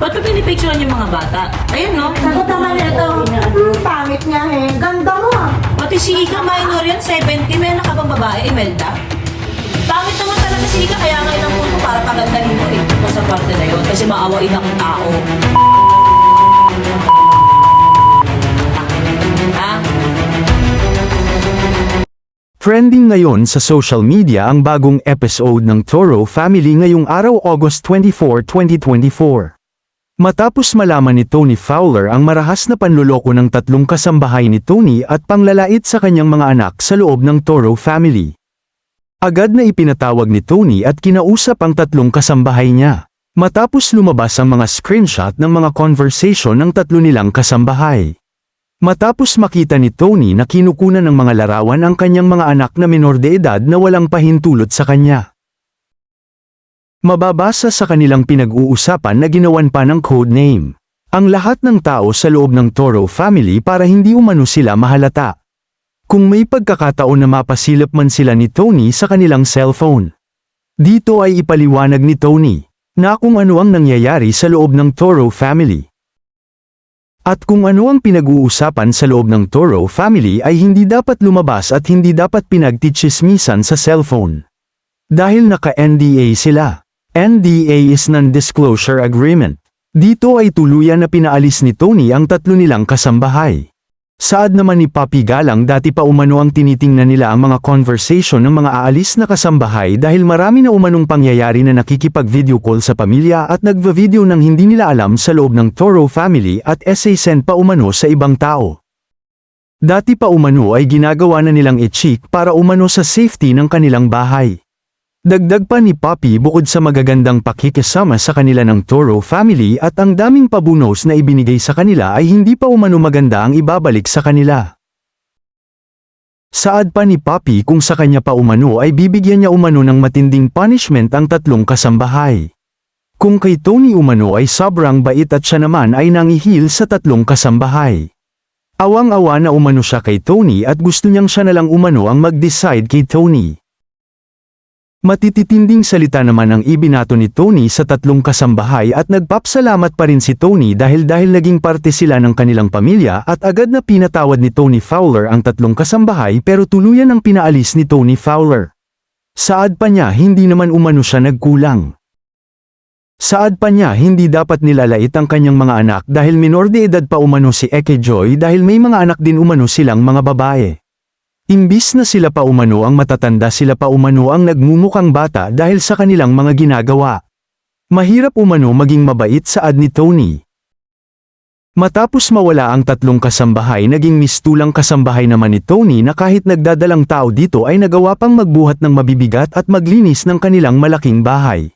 Ba't pa pinipicturean yung mga bata? Ayan no? Sagot naman ito, hmm, pangit niya eh. Ganda mo ah. Pati si Ika minor yan, 70. May anak ka bang babae, Imelda? Pangit naman talaga si Ika, kaya nga ilang mo para pagandahin mo eh. Kung sa parte na yun, kasi maawain akong tao. Ha? Trending ngayon sa social media ang bagong episode ng Toro Family ngayong araw August 24, 2024. Matapos malaman ni Tony Fowler ang marahas na panluloko ng tatlong kasambahay ni Tony at panglalait sa kanyang mga anak sa loob ng Toro Family. Agad na ipinatawag ni Tony at kinausap ang tatlong kasambahay niya. Matapos lumabas ang mga screenshot ng mga conversation ng tatlo nilang kasambahay. Matapos makita ni Tony na kinukunan ng mga larawan ang kanyang mga anak na minor de edad na walang pahintulot sa kanya. Mababasa sa kanilang pinag-uusapan na ginawan pa ng code name. Ang lahat ng tao sa loob ng Toro family para hindi umano sila mahalata. Kung may pagkakataon na mapasilip man sila ni Tony sa kanilang cellphone. Dito ay ipaliwanag ni Tony na kung ano ang nangyayari sa loob ng Toro family. At kung ano ang pinag-uusapan sa loob ng Toro family ay hindi dapat lumabas at hindi dapat pinagtitsismisan sa cellphone. Dahil naka-NDA sila. NDA is Non-Disclosure Agreement. Dito ay tuluyan na pinaalis ni Tony ang tatlo nilang kasambahay. Saad naman ni Papi Galang dati pa umano ang tinitingnan nila ang mga conversation ng mga aalis na kasambahay dahil marami na umanong pangyayari na nakikipag-video call sa pamilya at nagva-video ng hindi nila alam sa loob ng Toro family at essay send pa umano sa ibang tao. Dati pa umano ay ginagawa na nilang i-check para umano sa safety ng kanilang bahay. Dagdag pa ni Papi bukod sa magagandang pakikisama sa kanila ng Toro family at ang daming pabunos na ibinigay sa kanila ay hindi pa umano maganda ang ibabalik sa kanila. Saad pa ni Papi kung sa kanya pa umano ay bibigyan niya umano ng matinding punishment ang tatlong kasambahay. Kung kay Tony umano ay sobrang bait at siya naman ay nangihil sa tatlong kasambahay. Awang-awa na umano siya kay Tony at gusto niyang siya na lang umano ang mag-decide kay Tony. Matititinding salita naman ang ibinato ni Tony sa tatlong kasambahay at nagpapsalamat pa rin si Tony dahil dahil naging parte sila ng kanilang pamilya at agad na pinatawad ni Tony Fowler ang tatlong kasambahay pero tuluyan ang pinaalis ni Tony Fowler. Saad pa niya hindi naman umano siya nagkulang. Saad pa niya hindi dapat nilalait ang kanyang mga anak dahil minor de edad pa umano si Eke Joy dahil may mga anak din umano silang mga babae. Imbis na sila pa umano ang matatanda sila pa umano ang nagmumukhang bata dahil sa kanilang mga ginagawa. Mahirap umano maging mabait saad ni Tony. Matapos mawala ang tatlong kasambahay naging mistulang kasambahay naman ni Tony na kahit nagdadalang tao dito ay nagawa pang magbuhat ng mabibigat at maglinis ng kanilang malaking bahay.